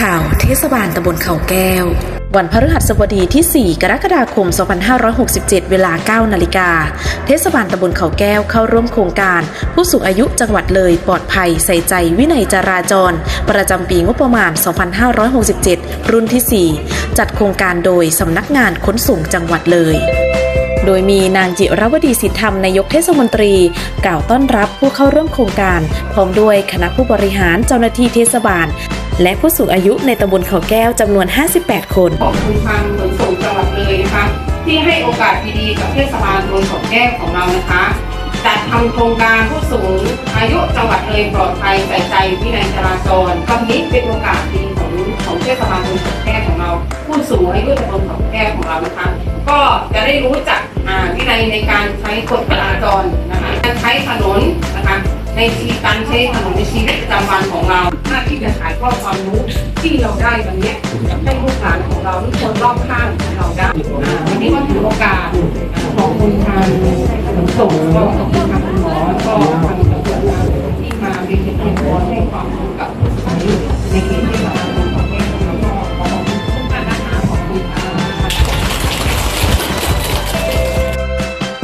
ข่าวเทศบาลตำบลเขาแก้ว วันพฤหัสบดีที่ 4 กรกฎาคม 2567 เวลา 9 นาฬิกา เทศบาลตำบลเขาแก้วเข้าร่วมโครงการ ผู้สูงอายุจังหวัดเลยปลอดภัยใส่ใจวินัยจราจร ประจำปีงบประมาณ 2567 รุ่นที่ 4 จัดโครงการโดยสำนักงานขนส่งจังหวัดเลยโดยมีนางจิรวดีสิทธิธรรมนายกเทศมนตรี กล่าวต้อนรับผู้เข้าร่วมโครงการ พร้อมด้วยคณะผู้บริหารเจ้าหน้าที่เทศบาล และผู้สูงอายุในตำบลเขาแก้วจำนวน 58 คน ขอบคุณทางขนส่งจังหวัดเลยนะคะที่ให้โอกาสดีๆกับเทศบาลตำบลเขาแก้วของเรานะคะจัดทำโครงการผู้สูงอายุจังหวัดเลยปลอดภัยใส่ใจวินัยจราจรคำนี้เป็นโอกาสดีของของเทศบาลตำบลเขาแก้ว ของเราผู้สูงอายุตำบลเขาแก้วของเรานะคะ ก็จะได้รู้จักวินัยในการใช้กฎจราจรนะคะการใช้ถนนนะคะในชีวิตการใช้ถนนในชีวิตประจำวันของเราหน้าที่จะถ่ายทอดความรู้ที่เราได้วันนี้ให้ลูกหลานของเราทุกคนรอบข้างของเราได้วันนี้ก็ถือโอกาสขอบคุณทางขนส่งก็ขอบคุณทางคุณหมอก็ทางตำรวจที่มาเป็นเพื่อนบอให้ความรู้กับ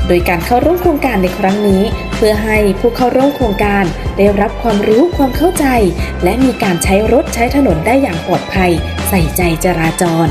โดยการเข้าร่วมโครงการในครั้งนี้ เพื่อให้ผู้เข้าร่วมโครงการได้รับความรู้ความเข้าใจ และมีการใช้รถใช้ถนนได้อย่างปลอดภัย ใส่ใจจราจร